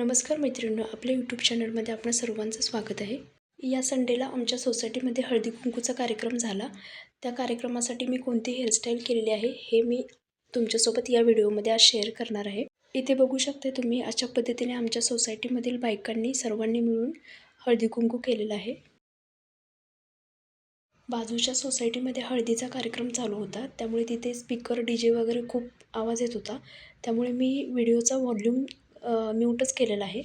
नमस्कार मैत्रिणींनो आपल्या यूट्यूब चॅनलमध्ये आपण सर्वांचं स्वागत आहे. या संडेला आमच्या सोसायटीमध्ये हळदी कुंकूचा कार्यक्रम झाला. त्या कार्यक्रमासाठी मी कोणती हेअरस्टाईल केलेली आहे हे मी तुमच्यासोबत या व्हिडिओमध्ये आज शेअर करणार आहे. इथे बघू शकता तुम्ही अशा पद्धतीने आमच्या सोसायटीमधील बायकांनी सर्वांनी मिळून हळदी कुंकू केलेला आहे. बाजूच्या सोसायटीमध्ये हळदीचा कार्यक्रम चालू होता. त्यामुळे तिथे स्पीकर डी जे वगैरे खूप आवाज येत होता. त्यामुळे मी व्हिडिओचा व्हॉल्यूम म्यूटच केलेलं आहे.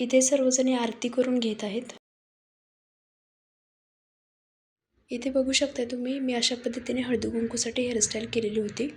इथे सर्वजणी आरती करून घेत आहेत. इथे बघू शकता तुम्ही मी अशा पद्धतीने हळदी कुंकूसाठी हेअरस्टाईल केलेली होती.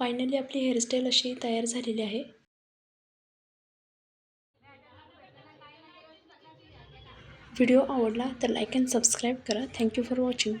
फायनली आपली हेअरस्टाईल अशी तयार झालेली आहे. व्हिडिओ आवडला तर लाईक अँड सबस्क्राईब करा. Thank you for watching